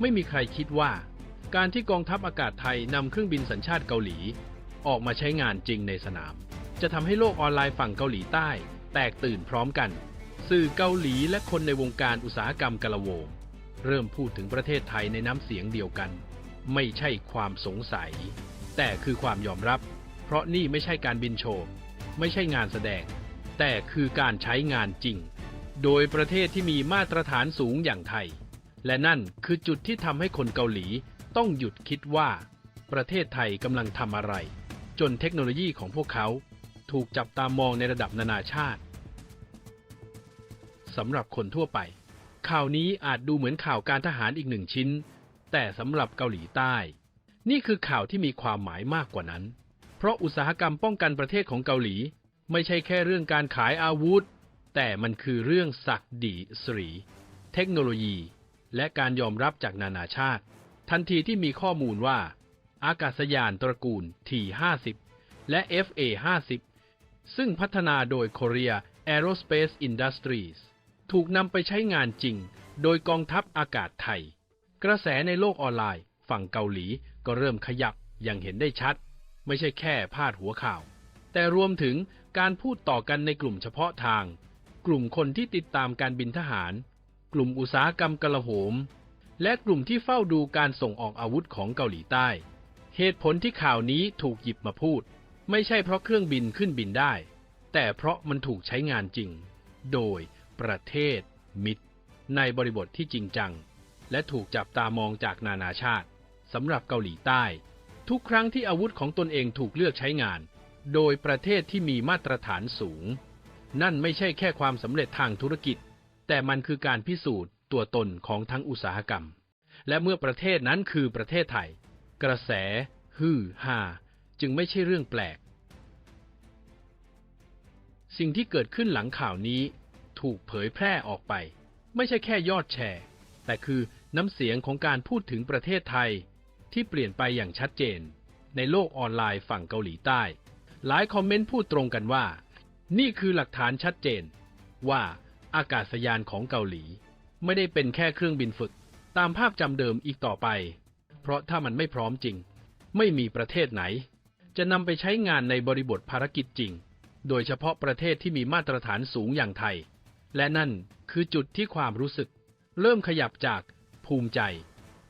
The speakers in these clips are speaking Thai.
ไม่มีใครคิดว่า การที่กองทัพอากาศไทยนำเครื่องบินสัญชาติเกาหลี ออกมาใช้งานจริงในสนาม จะทำให้โลกออนไลน์ฝั่งเกาหลีใต้ แตกตื่นพร้อมกัน สื่อเกาหลีและคนในวงการอุตสาหกรรมกะละโวงเริ่มพูดถึงประเทศไทยในน้ำเสียงเดียวกัน ไม่ใช่ความสงสัย แต่คือความยอมรับ เพราะนี่ไม่ใช่การบินโชว์ไม่ใช่งานแสดง แต่คือการใช้งานจริง โดยประเทศที่มีมาตรฐานสูงอย่างไทย และนั่นคือจุดที่ทำให้คนเกาหลีต้องหยุดคิดว่า ประเทศไทยกำลังทำอะไร จนเทคโนโลยีของพวกเขา ถูกจับตามองในระดับนานาชาติสำหรับคนทั่วไป ข่าวนี้อาจดูเหมือนข่าวการทหารอีกหนึ่งชิ้น แต่สำหรับเกาหลีใต้ นี่คือข่าวที่มีความหมายมากกว่านั้น เพราะอุตสาหกรรมป้องกันประเทศของเกาหลี ไม่ใช่แค่เรื่องการขายอาวุธ แต่มันคือเรื่องศักดิสรี เทคโนโลยี และการยอมรับจากนานาชาติ ทันทีที่มีข้อมูลว่า อากาศยานตระกูล T50 และ FA50 ซึ่งพัฒนาโดย Korea Aerospace Industries ถูกนำไปใช้งานจริง โดยกองทัพอากาศไทย กระแสในโลกออนไลน์ ฝั่งเกาหลีก็เริ่มขยับอย่างเห็นได้ชัด ไม่ใช่แค่พาดหัวข่าว แต่รวมถึงการพูดต่อกันในกลุ่มเฉพาะทาง กลุ่มคนที่ติดตามการบินทหาร กลุ่มอุตสาหกรรมกลาโหม และกลุ่มที่เฝ้าดูการส่งออกอาวุธของเกาหลีใต้ เหตุผลที่ข่าวนี้ถูกหยิบมาพูด ไม่ใช่เพราะเครื่องบินขึ้นบินได้ แต่เพราะมันถูกใช้งานจริง โดยประเทศ มิตร ในบริบทที่จริงจัง และถูกจับตามองจากนานาชาติสำหรับเกาหลีใต้ ทุกครั้งที่อาวุธของตนเองถูกเลือกใช้งาน โดยประเทศที่มีมาตรฐานสูง นั่นไม่ใช่แค่ความสำเร็จทางธุรกิจ แต่มันคือการพิสูจน์ตัวตนของทั้งอุตสาหกรรม และเมื่อประเทศนั้นคือประเทศไทย กระแส ฮือฮาจึงไม่ใช่เรื่องแปลก สิ่งที่เกิดขึ้นหลังข่าวนี้ ถูกเผยแพร่ออกไป ไม่ใช่แค่ยอดแชร์ แต่คือน้ำเสียงของการพูดถึงประเทศไทย ที่เปลี่ยนไปอย่างชัดเจน ในโลกออนไลน์ฝั่งเกาหลีใต้ หลายคอมเมนต์พูดตรงกันว่า นี่คือหลักฐานชัดเจน ว่า อากาศยานของเกาหลี ไม่ได้เป็นแค่เครื่องบินฝึก ตามภาพจำเดิมอีกต่อไป เพราะถ้ามันไม่พร้อมจริง ไม่มีประเทศไหน จะนำไปใช้งานในบริบทภารกิจจริง โดยเฉพาะประเทศที่มีมาตรฐานสูงอย่างไทย และนั่นคือจุดที่ความรู้สึก เริ่มขยับจากภูมิใจ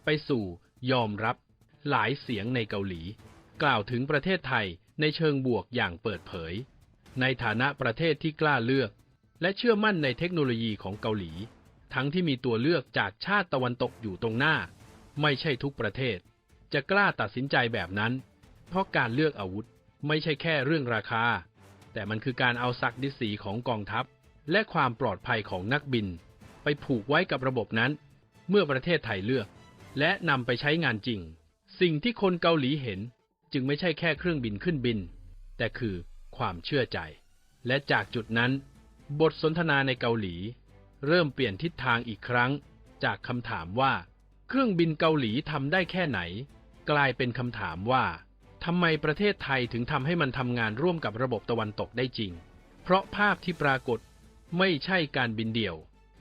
ไปสู่ยอมรับ หลายเสียงในเกาหลี กล่าวถึงประเทศไทยในเชิงบวกอย่างเปิดเผย ในฐานะประเทศที่กล้าเลือก และเชื่อมั่นในเทคโนโลยีของเกาหลี ทั้งที่มีตัวเลือกจากชาติตะวันตกอยู่ตรงหน้า ไม่ใช่ทุกประเทศ จะกล้าตัดสินใจแบบนั้น เพราะการเลือกอาวุธไม่ใช่แค่เรื่องราคา แต่มันคือการเอาศักดิศรีของกองทัพ และความปลอดภัยของนักบิน ไปผูกไว้กับระบบนั้น เมื่อประเทศไทยเลือก และนำไปใช้งานจริง สิ่งที่คนเกาหลีเห็น จึงไม่ใช่แค่เครื่องบินขึ้นบิน แต่คือความเชื่อใจ และจากจุดนั้น บทสนทนาในเกาหลี เริ่มเปลี่ยนทิศทางอีกครั้ง จากคำถามว่า เครื่องบินเกาหลีทำได้แค่ไหน กลายเป็นคำถามว่าทำไมประเทศไทยถึงทำให้มันทำงานร่วมกับระบบตะวันตกได้จริง เพราะภาพที่ปรากฏไม่ใช่การบินเดี่ยว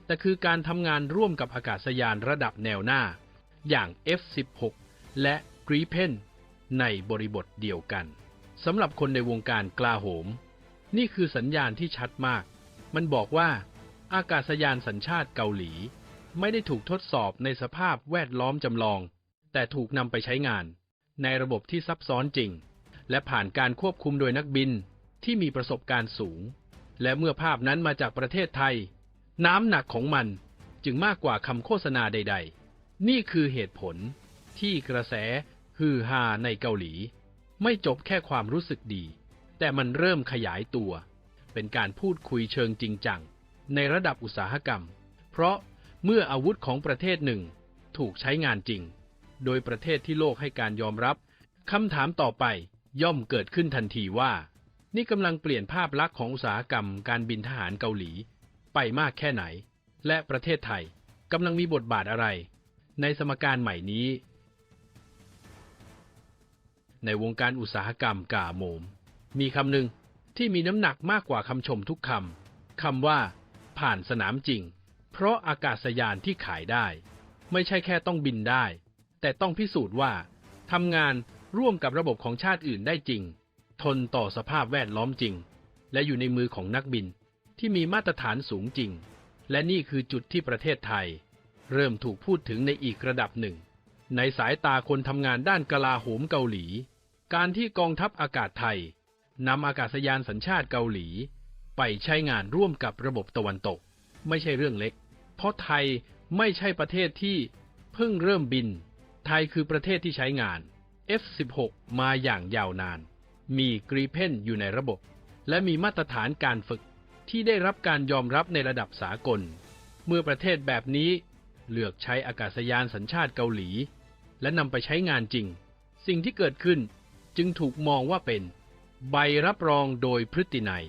แต่คือการทำงานร่วมกับอากาศยานระดับแนวหน้า อย่าง F16 และ Gripen ในบริบทเดียวกันสำหรับคนในวงการกลาโหม นี่คือสัญญาณที่ชัดมาก มันบอกว่า อากาศยานสัญชาติเกาหลี ไม่ได้ถูกทดสอบในสภาพแวดล้อมจำลอง แต่ถูกนำไปใช้งาน ในระบบที่ซับซ้อนจริง และผ่านการควบคุมโดยนักบินที่มีประสบการณ์สูง และเมื่อภาพนั้นมาจากประเทศไทย น้ำหนักของมันจึงมากกว่าคำโฆษณาใด ๆ นี่คือเหตุผลที่กระแสฮือฮาในเกาหลี ไม่จบแค่ความรู้สึกดี แต่มันเริ่มขยายตัว เป็นการพูดคุยเชิงจริงจัง ในระดับอุตสาหกรรม เพราะเมื่ออาวุธของประเทศหนึ่ง ถูกใช้งานจริง โดยประเทศที่โลกให้การยอมรับคำถามต่อไปย่อมเกิดขึ้นทันทีว่า นี่กำลังเปลี่ยนภาพลักษณ์ของอุตสาหกรรมการบินทหารเกาหลี ไปมากแค่ไหน และประเทศไทยกำลังมีบทบาทอะไร ในสมการใหม่นี้ ในวงการอุตสาหกรรมกาโมม มีคำหนึ่ง ที่มีน้ำหนักมากกว่าคำชมทุกคำ คำว่า ผ่านสนามจริง เพราะอากาศยานที่ขายได้ ไม่ใช่แค่ต้องบินได้ แต่ต้องพิสูจน์ว่าทำงานร่วมกับระบบของชาติอื่นได้จริง ทนต่อสภาพแวดล้อมจริง และอยู่ในมือของนักบินที่มีมาตรฐานสูงจริง และนี่คือจุดที่ประเทศไทย เริ่มถูกพูดถึงในอีกระดับหนึ่ง ในสายตาคนทำงานด้านกลาโหมเกาหลี การที่กองทัพอากาศไทย นำอากาศยานสัญชาติเกาหลี ไปใช้งานร่วมกับระบบตะวันตก ไม่ใช่เรื่องเล็ก เพราะไทยไม่ใช่ประเทศที่เพิ่งเริ่มบิน ไทยคือประเทศที่ใช้งาน F16 มาอย่างยาวนาน มีกรีเพนอยู่ในระบบ และมีมาตรฐานการฝึกที่ได้รับการยอมรับในระดับสากล เมื่อประเทศแบบนี้เลือกใช้อากาศยานสัญชาติเกาหลี และนำไปใช้งานจริง สิ่งที่เกิดขึ้นจึงถูกมองว่าเป็น ใบรับรองโดยพฤตินัย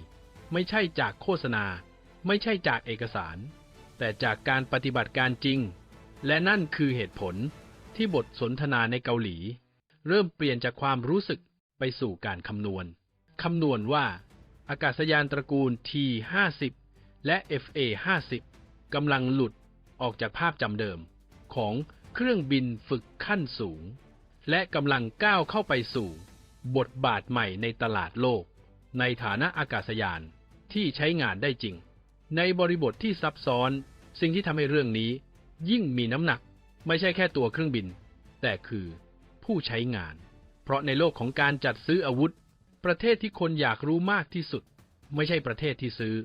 ไม่ใช่จากโฆษณา ไม่ใช่จากเอกสาร แต่จากการปฏิบัติการจริง และนั่นคือเหตุผลที่บทสนทนาในเกาหลี เริ่มเปลี่ยนจากความรู้สึกไปสู่การคำนวณ คำนวณว่า อากาศยานตระกูล T50 และ FA50 กำลังหลุดออกจากภาพจำเดิม ของเครื่องบินฝึกขั้นสูง และกำลังก้าวเข้าไปสู่ บทบาทใหม่ในตลาดโลก ในฐานะอากาศยานที่ใช้งานได้จริง ในบริบทที่ซับซ้อน สิ่งที่ทำให้เรื่องนี้ ยิ่งมีน้ำหนัก ไม่ใช่แค่ตัวเครื่องบิน แต่คือผู้ใช้งาน เพราะในโลกของการจัดซื้ออาวุธ ประเทศที่คนอยากรู้มากที่สุด ไม่ใช่ประเทศที่ซื้อ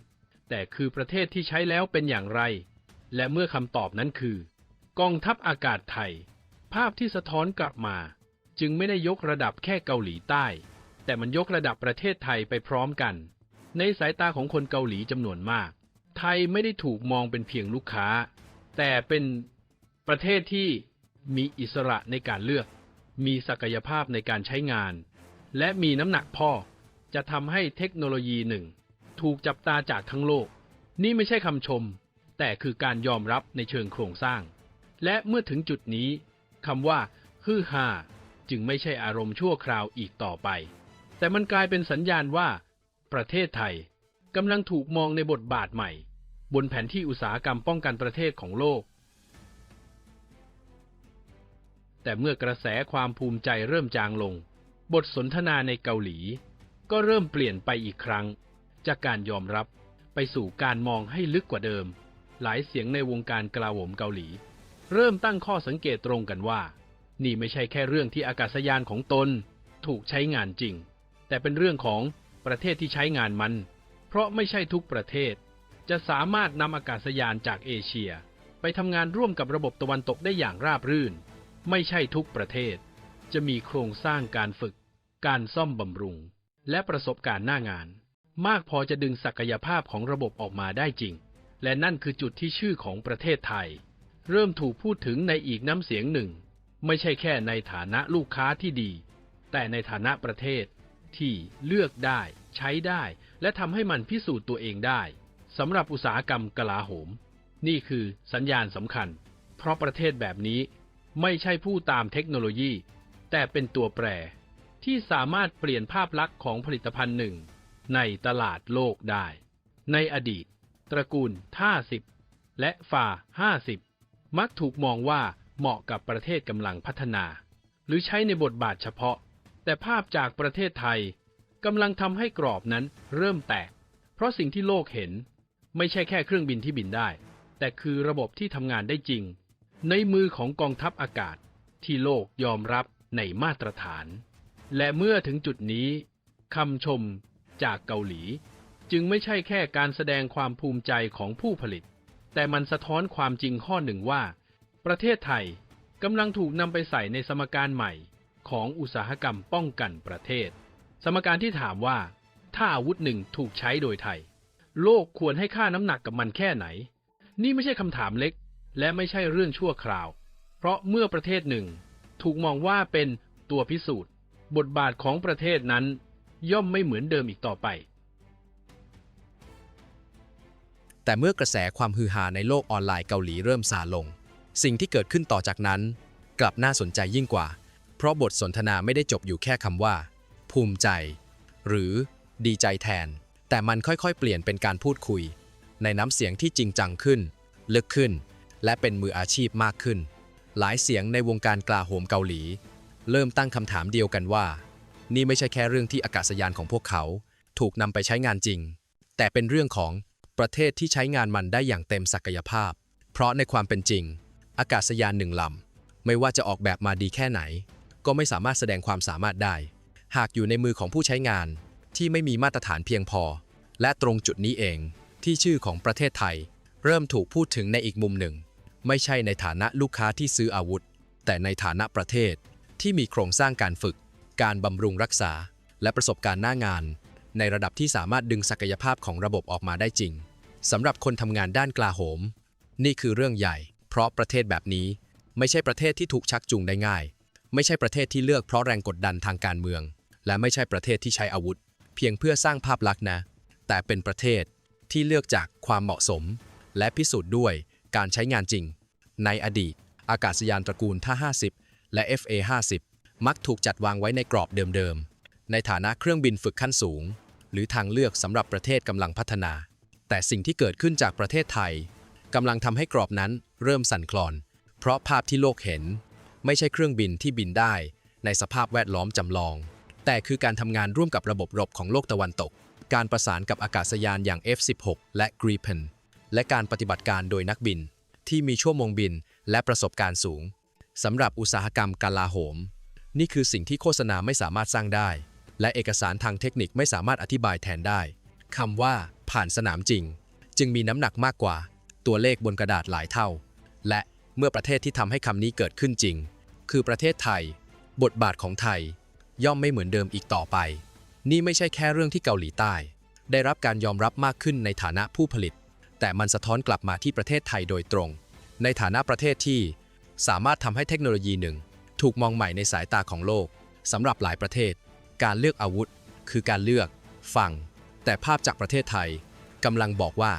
แต่คือประเทศที่ใช้แล้วเป็นอย่างไร และเมื่อคำตอบนั้นคือ กองทัพอากาศไทย ภาพที่สะท้อนกลับมา จึงไม่ได้ยกระดับแค่เกาหลีใต้ แต่มันยกระดับประเทศไทยไปพร้อมกัน ในสายตาของคนเกาหลีจำนวนมาก ไทยไม่ได้ถูกมองเป็นเพียงลูกค้า แต่เป็นประเทศที่มีอิสระในการเลือก มีศักยภาพในการใช้งาน และมีน้ำหนักพอจะทำให้เทคโนโลยีหนึ่ง ถูกจับตาจากทั้งโลก นี่ไม่ใช่คำชม แต่คือการยอมรับในเชิงโครงสร้าง และเมื่อถึงจุดนี้คำว่าฮือฮา จึงไม่ใช่อารมณ์ชั่วคราวอีกต่อไป แต่มันกลายเป็นสัญญาณว่า ประเทศไทยกำลังถูกมองในบทบาทใหม่ บนแผนที่อุตสาหกรรมป้องกันประเทศของโลก แต่เมื่อกระแสความภูมิใจเริ่มจางลง บทสนทนาในเกาหลี ก็เริ่มเปลี่ยนไปอีกครั้ง จากการยอมรับไปสู่การมองให้ลึกกว่าเดิม หลายเสียงในวงการกลาโหมเกาหลี เริ่มตั้งข้อสังเกตตรงกันว่า นี่ไม่ใช่แค่เรื่องที่อากาศยานของตน ถูกใช้งานจริง แต่เป็นเรื่องของประเทศที่ใช้งานมัน เพราะไม่ใช่ทุกประเทศ จะสามารถนำอากาศยานจากเอเชีย ไปทำงานร่วมกับระบบตะวันตกได้อย่างราบรื่น ไม่ใช่ทุกประเทศ จะมีโครงสร้างการฝึก การซ่อมบำรุง และประสบการณ์หน้างาน มากพอจะดึงศักยภาพของระบบออกมาได้จริง และนั่นคือจุดที่ชื่อของประเทศไทย เริ่มถูกพูดถึงในอีกน้ำเสียงหนึ่ง ไม่ใช่แค่ในฐานะลูกค้าที่ดี แต่ในฐานะประเทศที่เลือกได้ ใช้ได้ และทำให้มันพิสูจน์ตัวเองได้สำหรับอุตสาหกรรมกลาโหม นี่คือสัญญาณสำคัญ เพราะประเทศแบบนี้ไม่ใช่ผู้ตามเทคโนโลยี แต่เป็นตัวแปร ที่สามารถเปลี่ยนภาพลักษณ์ของผลิตภัณฑ์หนึ่ง ในตลาดโลกได้ ในอดีต ตระกูลท่าสิบและฟาห้าสิบมักถูกมองว่า เหมาะกับประเทศกำลังพัฒนา หรือใช้ในบทบาทเฉพาะ แต่ภาพจากประเทศไทยกำลังทำให้กรอบนั้นเริ่มแตก เพราะสิ่งที่โลกเห็น ไม่ใช่แค่เครื่องบินที่บินได้ แต่คือระบบที่ทำงานได้จริง ในมือของกองทัพอากาศที่โลกยอมรับในมาตรฐาน และเมื่อถึงจุดนี้คำชมจากเกาหลี จึงไม่ใช่แค่การแสดงความภูมิใจของผู้ผลิต แต่มันสะท้อนความจริงข้อหนึ่งว่า ประเทศไทยกำลังถูกนำไปใส่ในสมการใหม่ของอุตสาหกรรมป้องกันประเทศ สมการที่ถามว่า ถ้าอาวุธหนึ่งถูกใช้โดยไทย โลกควรให้ค่าน้ำหนักกับมันแค่ไหน นี่ไม่ใช่คำถามเล็ก และไม่ใช่เรื่องชั่วคราว เพราะเมื่อประเทศหนึ่ง ถูกมองว่าเป็นตัวพิสูจน์ บทบาทของประเทศนั้น ย่อมไม่เหมือนเดิมอีกต่อไป แต่เมื่อกระแสความฮือฮาในโลกออนไลน์เกาหลีเริ่มซาลง สิ่งที่เกิดขึ้นต่อจากนั้น กลับน่าสนใจยิ่งกว่า เพราะบทสนทนาไม่ได้จบอยู่แค่คำว่า ภูมิใจ หรือดีใจแทน แต่มันค่อยๆ เปลี่ยนเป็นการพูดคุย ในน้ำเสียงที่จริงจังขึ้น ลึกขึ้น และเป็นมืออาชีพมากขึ้น หลายเสียงในวงการกลาโหมเกาหลี เริ่มตั้งคำถามเดียวกันว่า นี่ไม่ใช่แค่เรื่องที่อากาศยานของพวกเขา ถูกนำไปใช้งานจริง แต่เป็นเรื่องของประเทศที่ใช้งานมันได้อย่างเต็มศักยภาพ เพราะในความเป็นจริง อากาศยานหนึ่งลำ ไม่ว่าจะออกแบบมาดีแค่ไหน ก็ไม่สามารถแสดงความสามารถได้ หากอยู่ในมือของผู้ใช้งานที่ไม่มีมาตรฐานเพียงพอ และตรงจุดนี้เองที่ชื่อของประเทศไทย เริ่มถูกพูดถึงในอีกมุมหนึ่ง ไม่ใช่ในฐานะลูกค้าที่ซื้ออาวุธ แต่ในฐานะประเทศที่มีโครงสร้างการฝึก การบำรุงรักษา และประสบการณ์หน้างาน ในระดับที่สามารถดึงศักยภาพของระบบออกมาได้จริงสำหรับคนทำงานด้านกลาโหม นี่คือเรื่องใหญ่ เพราะประเทศแบบนี้ไม่ใช่ประเทศที่ถูกชักจูงได้ง่าย ไม่ใช่ประเทศที่เลือกเพราะแรงกดดันทางการเมือง และไม่ใช่ประเทศที่ใช้อาวุธ เพียงเพื่อสร้างภาพลักษณ์นะ แต่เป็นประเทศที่เลือกจากความเหมาะสม และพิสูจน์ด้วยการใช้งานจริง ในอดีต อากาศยานตระกูลท่า 50 และ FA50 มักถูกจัดวางไว้ในกรอบเดิมๆ ในฐานะเครื่องบินฝึกขั้นสูง หรือทางเลือกสำหรับประเทศกำลังพัฒนา แต่สิ่งที่เกิดขึ้นจากประเทศไทย กำลังทำให้กรอบนั้นเริ่มสั่นคลอน เพราะภาพที่โลกเห็น ไม่ใช่เครื่องบินที่บินได้ ในสภาพแวดล้อมจำลอง แต่คือการทำงานร่วมกับระบบรบของโลกตะวันตก การประสานกับอากาศยานอย่าง F-16 และ Gripen และการปฏิบัติการโดยนักบิน ที่มีชั่วโมงบินและประสบการณ์สูงสำหรับอุตสาหกรรมกลาโหม นี่คือสิ่งที่โฆษณาไม่สามารถสร้างได้ และเอกสารทางเทคนิคไม่สามารถอธิบายแทนได้คำว่า ผ่านสนามจริง จึงมีน้ำหนักมากกว่า ตัวเลขบนกระดาษหลายเท่า และเมื่อประเทศที่ทำให้คำนี้เกิดขึ้นจริง คือประเทศไทย บทบาทของไทย ย่อมไม่เหมือนเดิมอีกต่อไป นี่ไม่ใช่แค่เรื่องที่เกาหลีใต้ ได้รับการยอมรับมากขึ้นในฐานะผู้ผลิต แต่มันสะท้อนกลับมาที่ประเทศไทยโดยตรง ในฐานะประเทศที่ สามารถทำให้เทคโนโลยีหนึ่ง ถูกมองใหม่ในสายตาของโลกสำหรับหลายประเทศ การเลือกอาวุธ คือการเลือก ฟัง แต่ภาพจากประเทศไทยกำลังบอกว่า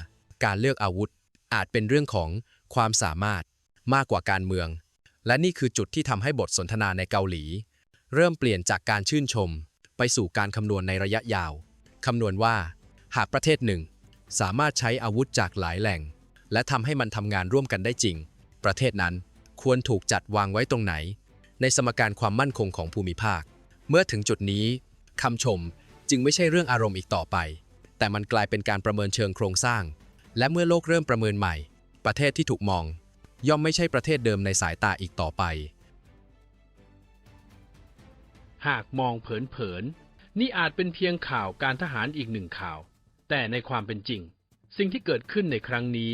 การเลือกอาวุธ อาจเป็นเรื่องของความสามารถมากกว่าการเมือง และนี่คือจุดที่ทำให้บทสนทนาในเกาหลี เริ่มเปลี่ยนจากการชื่นชม ไปสู่การคำนวณในระยะยาวคำนวณว่า หากประเทศหนึ่ง สามารถใช้อาวุธจากหลายแหล่ง และทำให้มันทำงานร่วมกันได้จริง ประเทศนั้นควรถูกจัดวางไว้ตรงไหน ในสมการความมั่นคงของภูมิภาค เมื่อถึงจุดนี้คำชมจึงไม่ใช่เรื่องอารมณ์อีกต่อไป แต่มันกลายเป็นการประเมินเชิงโครงสร้าง และเมื่อโลกเริ่มประเมินใหม่ ประเทศที่ถูกมอง ย่อมไม่ใช่ประเทศเดิมในสายตาอีกต่อไป หากมองเผินๆนี่อาจเป็นเพียงข่าวการทหารอีกหนึ่งข่าว แต่ในความเป็นจริง สิ่งที่เกิดขึ้นในครั้งนี้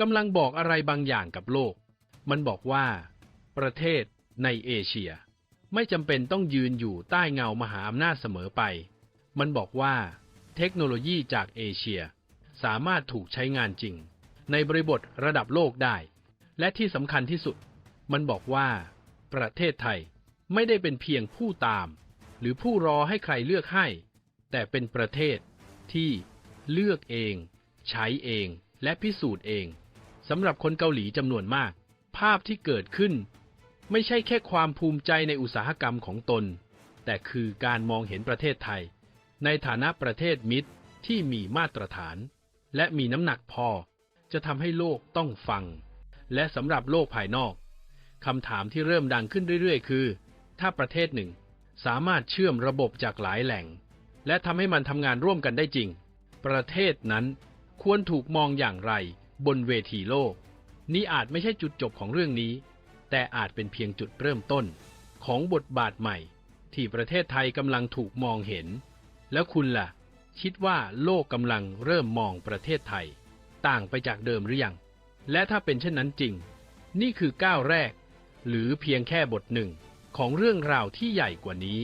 กำลังบอกอะไรบางอย่างกับโลก มันบอกว่า ประเทศในเอเชีย ไม่จำเป็นต้องยืนอยู่ใต้เงามหาอำนาจเสมอไป มันบอกว่า เทคโนโลยีจากเอเชีย สามารถถูกใช้งานจริง ในบริบทระดับโลกได้ และที่สำคัญที่สุด มันบอกว่า ประเทศไทยไม่ได้เป็นเพียงผู้ตาม หรือผู้รอให้ใครเลือกให้ แต่เป็นประเทศที่เลือกเอง ใช้เองและพิสูจน์เองสำหรับคนเกาหลีจำนวนมาก ภาพที่เกิดขึ้น ไม่ใช่แค่ความภูมิใจในอุตสาหกรรมของตน แต่คือการมองเห็นประเทศไทย ในฐานะประเทศมิตรที่มีมาตรฐาน และมีน้ำหนักพอ จะทำให้โลกต้องฟัง และสำหรับโลกภายนอกคำถามที่เริ่มดังขึ้นเรื่อยๆ คือ ถ้าประเทศหนึ่ง สามารถเชื่อมระบบจากหลายแหล่ง และทำให้มันทำงานร่วมกันได้จริง ประเทศนั้นควรถูกมองอย่างไรบนเวทีโลก นี่อาจไม่ใช่จุดจบของเรื่องนี้ แต่อาจเป็นเพียงจุดเริ่มต้น ของบทบาทใหม่ ที่ประเทศไทยกำลังถูกมองเห็น แล้วคุณล่ะ คิดว่าโลกกำลังเริ่มมองประเทศไทย ต่างไปจากเดิมหรือยัง และถ้าเป็นเช่นนั้นจริง นี่คือก้าวแรก หรือเพียงแค่บทหนึ่งของเรื่องราวที่ใหญ่กว่านี้